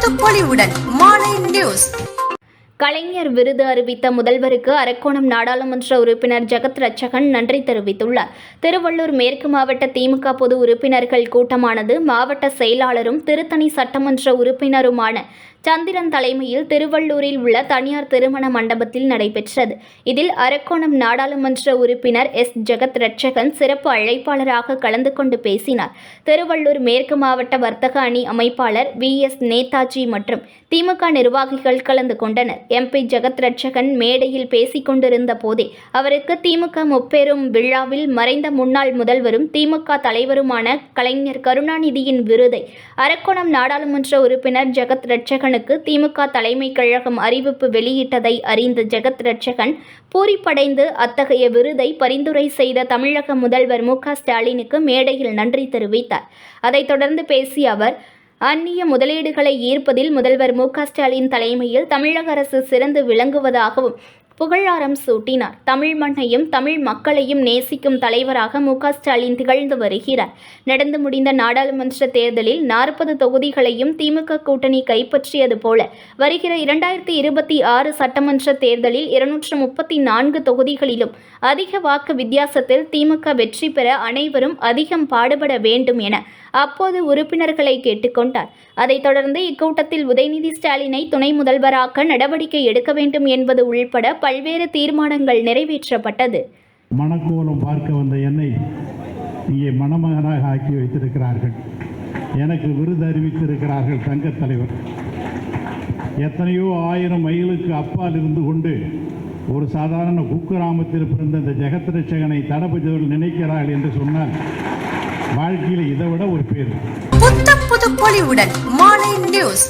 மாலை நியூஸ். கலைஞர் விருது அறிவித்த முதல்வருக்கு அரக்கோணம் நாடாளுமன்ற உறுப்பினர் ஜெகத் ரட்சகன் நன்றி தெரிவித்துள்ளார். திருவள்ளூர் மேற்கு மாவட்ட திமுக பொது உறுப்பினர்கள் கூட்டமானது மாவட்ட செயலாளரும் திருத்தணி சட்டமன்ற உறுப்பினருமான சந்திரன் தலைமையில் திருவள்ளூரில் உள்ள தனியார் திருமண மண்டபத்தில் நடைபெற்றது. இதில் அரக்கோணம் நாடாளுமன்ற உறுப்பினர் எஸ். ஜெகத் ரட்சகன் சிறப்பு அழைப்பாளராக கலந்து கொண்டு பேசினார். திருவள்ளூர் மேற்கு மாவட்ட வர்த்தக அணி அமைப்பாளர் வி. எஸ். நேதாஜி மற்றும் திமுக நிர்வாகிகள் கலந்து கொண்டனர். எம்பி ஜெகத் ரட்சகன் மேடையில் பேசிக் கொண்டிருந்த போதே அவருக்கு திமுக முப்பெரும் விழாவில் மறைந்த முன்னாள் முதல்வரும் திமுக தலைவருமான கலைஞர் கருணாநிதியின் விருதை அரக்கோணம் நாடாளுமன்ற உறுப்பினர் ஜெகத் ரட்சகனுக்கு திமுக தலைமை கழகம் அறிவிப்பு வெளியிட்டதை அறிந்த ஜெகத் ரட்சகன் பூரிப்படைந்து அத்தகைய விருதை பரிந்துரை செய்த தமிழக முதல்வர் மு ஸ்டாலினுக்கு மேடையில் நன்றி தெரிவித்தார். அதைத் தொடர்ந்து பேசிய அவர் அந்நிய முதலீடுகளை ஈர்ப்பதில் முதல்வர் மு ஸ்டாலின் தலைமையில் தமிழக அரசு சிறந்து விளங்குவதாகவும் புகழாரம் சூட்டினார். தமிழ் மண்ணையும் தமிழ் மக்களையும் நேசிக்கும் தலைவராக மு. க. ஸ்டாலின் திகழ்ந்து வருகிறார். நடந்து முடிந்த நாடாளுமன்ற தேர்தலில் நாற்பது தொகுதிகளையும் திமுக கூட்டணி கைப்பற்றியது போல வருகிற இரண்டாயிரத்தி இருபத்தி ஆறு சட்டமன்ற தேர்தலில் இருநூற்று முப்பத்தி நான்கு தொகுதிகளிலும் அதிக வாக்கு வித்தியாசத்தில் திமுக வெற்றி பெற அனைவரும் அதிகம் பாடுபட வேண்டும் என அப்போது உறுப்பினர்களை கேட்டுக்கொண்டார் அதைத் தொடர்ந்து இக்கூட்டத்தில் உதயநிதி ஸ்டாலினை துணை முதல்வராக்க நடவடிக்கை எடுக்க வேண்டும் என்பது உள்பட பல்வேறு தீர்மானங்கள் நிறைவேற்றப்பட்டது. மணக்கோலம் பார்க்க வந்த என்னை இங்கே மணமகனாக ஆக்கி வைத்திருக்கிறார்கள். எனக்கு விருது அறிவித்திருக்கிறார்கள் தங்கத் தலைவர். எத்தனையோ ஆயிரம் மைலுக்கு அப்பால் இருந்து கொண்டு ஒரு சாதாரண குக்கிராமத்தில் பிறந்த இந்த ஜெகத் ரட்சகனை தளபதிகள் நினைக்கிறார்கள் என்று சொன்னால் வாழ்க்கையில் இதை விட ஒரு பேர். புது பொலிவுடன் மாலை நியூஸ்.